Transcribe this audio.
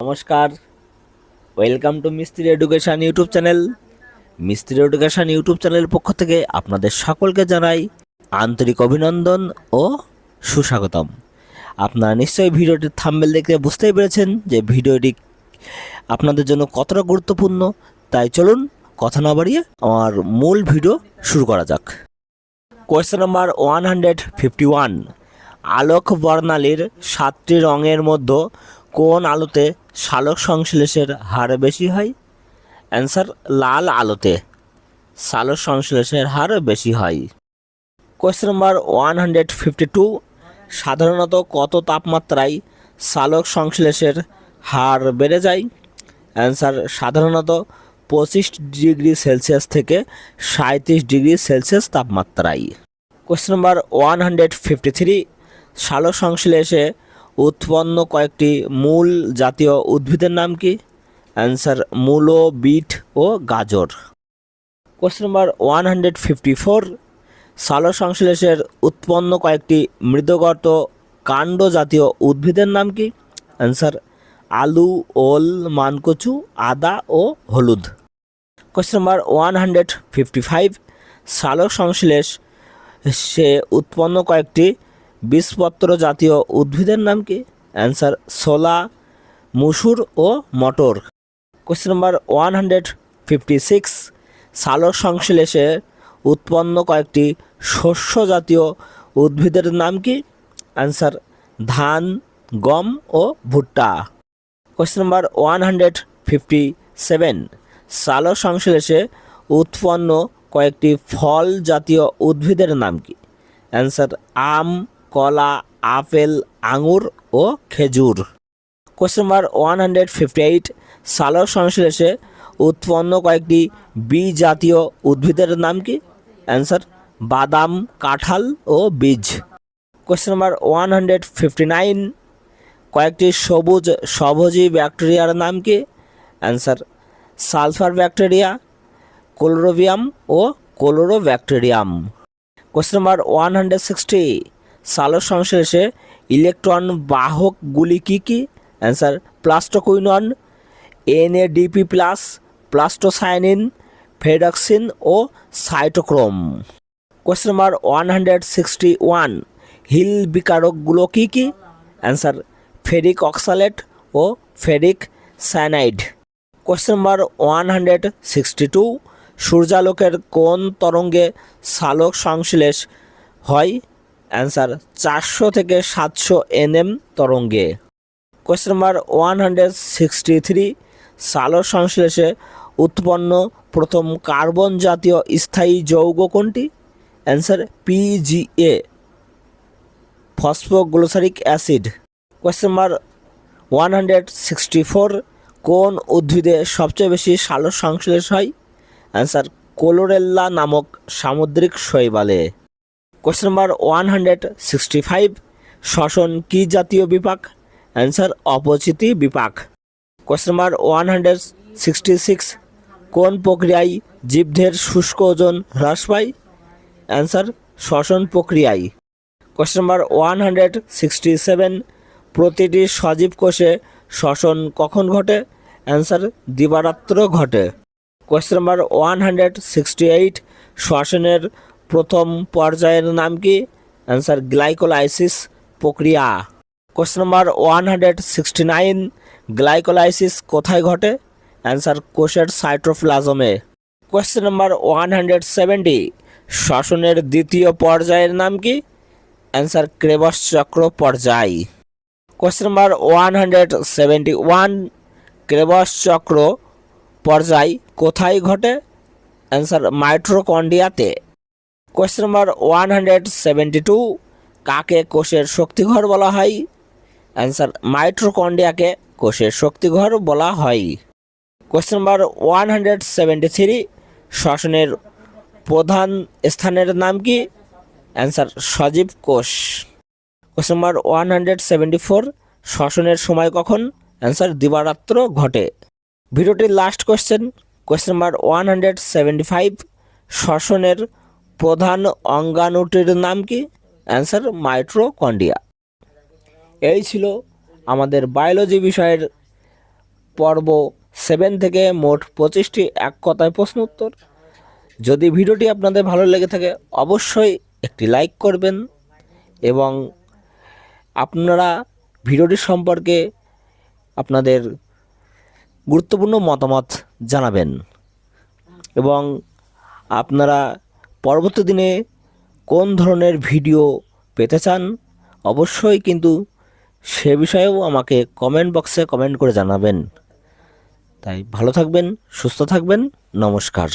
নমস্কার। Welcome to Mistry education YouTube channel. Mistry education YouTube চ্যানেলের পক্ষ থেকে আপনাদের সকলকে জানাই আন্তরিক অভিনন্দন ও সুস্বাগতম। আপনারা নিশ্চয়ই ভিডিওটির থাম্বেল দেখে বুঝতেই পেরেছেন যে ভিডিওটি আপনাদের জন্য কতটা গুরুত্বপূর্ণ। তাই চলুন কথা না বাড়িয়ে আমার মূল ভিডিও শুরু করা যাক। Question number one hundred fifty one. আলোক বর্ণালীর সাতটি রঙের মধ্যে কোন আলোতে সালোক সংশ্লেষের হার বেশি হয়? অ্যান্সার, লাল আলোতে সালোক সংশ্লেষের হার বেশি হয়। Question number one hundred fifty two, সাধারণত কত তাপমাত্রায় সালোক সংশ্লেষের হার বেড়ে যায়? অ্যান্সার, সাধারণত পঁচিশ ডিগ্রি সেলসিয়াস থেকে সাঁত্রিশ ডিগ্রি সেলসিয়াস তাপমাত্রায়। Question number one hundred fifty three সালোক সংশ্লেষে উৎপন্ন কয়েকটি মূল জাতীয় উদ্ভিদের নাম কি? অ্যান্সার মূলো, বিট ও গাজর। Question number one hundred fifty four সালোক সংশ্লেষের উৎপন্ন কয়েকটি মৃদগর্ত কাণ্ড জাতীয় উদ্ভিদের নাম কি? অ্যান্সার আলু, ওল, মানকচু, আদা ও হলুদ। Question number one hundred fifty five সালোক সংশ্লেষ সে উৎপন্ন কয়েকটি বীজপত্র জাতীয় উদ্ভিদের নাম কি? অ্যান্সার সোলা মুসুর ও মটর। Question number one hundred fifty six সালোক সংশ্লেষে উৎপন্ন কয়েকটি শস্য জাতীয় উদ্ভিদের নাম কি? অ্যান্সার ধান, গম ও ভুট্টা। Question number one hundred fifty seven সালোক সংশ্লেষে উৎপন্ন কয়েকটি ফল জাতীয় উদ্ভিদের নাম কি? অ্যান্সার আম কলা, আপেল, আঙুর ও খেজুর। Question number one hundred fifty eight সালোক সংশ্লেষে উৎপন্ন কয়েকটি বীজ জাতীয় উদ্ভিদের নাম কি? অ্যান্সার বাদাম, কাঁঠাল ও বীজ। Question number one hundred fifty nine কয়েকটি সবুজ, সবজি ব্যাকটেরিয়ার নাম কি? অ্যান্সার সালফার ব্যাকটেরিয়া কোলোরোভিয়াম ও chlorobacterium question number one hundred sixty সালোক সংশ্লেষে ইলেকট্রন বাহকগুলি কী কী? Answer, plastoquinone, NADP plus plastocyanin ferredoxin ও cytochrome. Question number one hundred sixty one Hill বিকারকগুলো কী কী? অ্যান্সার ফেরিক অক্সালেট ও ferric cyanide. Question number one hundred sixty two সূর্যালোকের কোন তরঙ্গে সালোক সংশ্লেষ হয়? অ্যান্সার চারশো থেকে সাতশো এনএম তরঙ্গে। Question number one hundred sixty three সালোক সংশ্লেষে উৎপন্ন প্রথম কার্বন জাতীয় স্থায়ী যৌগ কোনটি? Answer PGA phosphoglyceric acid. Question number one hundred sixty four, কোন উদ্ভিদে সবচেয়ে বেশি সালোক সংশ্লেষ হয়? অ্যান্সার কোলোরেল্লা নামক সামুদ্রিক শৈবালে। Question number one hundred sixty five শ্বসন কী জাতীয় বিপাক অ্যান্সার অপচিতি বিপাক question number one hundred sixty six কোন প্রক্রিয়ায় জীবদের শুষ্ক ওজন হ্রাস পায় অ্যান্সার শ্বসন প্রক্রিয়ায় question number one hundred sixty seven প্রতিটি সজীব কোষে শ্বসন কখন ঘটে অ্যান্সার দিবারাত্র ঘটে question number one hundred sixty eight শ্বসনের প্রথম পর্যায়ের নাম কি? অ্যান্সার গ্লাইকোলাইসিস প্রক্রিয়া। Question number one hundred sixty nine glycolysis কোথায় ঘটে? অ্যান্সার কোষের সাইট্রোপ্লাজমে question number one hundred seventy শ্বসনের দ্বিতীয় পর্যায়ের নাম কি? অ্যান্সার ক্রেবস চক্র পর্যায়। Question number one hundred seventy one Krebs চক্র পর্যায় কোথায় ঘটে? Answer মাইট্রোকন্ডিয়াতে question number one hundred seventy two কাকে কোষের শক্তিঘর বলা হয়? অ্যান্সার মাইট্রোকন্ডিয়াকে কোষের শক্তিঘর বলা হয়। Question number one hundred seventy three শ্বসনের প্রধান স্থানের নাম কি? অ্যান্সার সজীব কোষ। Question number one hundred seventy four শ্বসনের সময় কখন? অ্যান্সার দিবারাত্র ঘটে। ভিডিওটির last question question number one hundred seventy five শ্বসনের প্রধান অঙ্গাণুটির নাম কি? অ্যান্সার মাইট্রোকন্ডিয়া এই ছিল আমাদের বায়োলজি বিষয়ের পর্ব সেভেন থেকে মোট পঁচিশটি এক কথায় প্রশ্ন উত্তর। যদি ভিডিওটি আপনাদের ভালো লেগে থাকে, অবশ্যই একটি লাইক করবেন এবং আপনারা ভিডিওটি সম্পর্কে আপনাদের গুরুত্বপূর্ণ মতামত জানাবেন এবং আপনারা পরবর্তী দিনে কোন ধরনের ভিডিও পেতে চান, অবশ্যই কিন্তু সে বিষয়েও আমাকে কমেন্ট বক্সে কমেন্ট করে জানাবেন। তাই ভালো থাকবেন, সুস্থ থাকবেন, নমস্কার।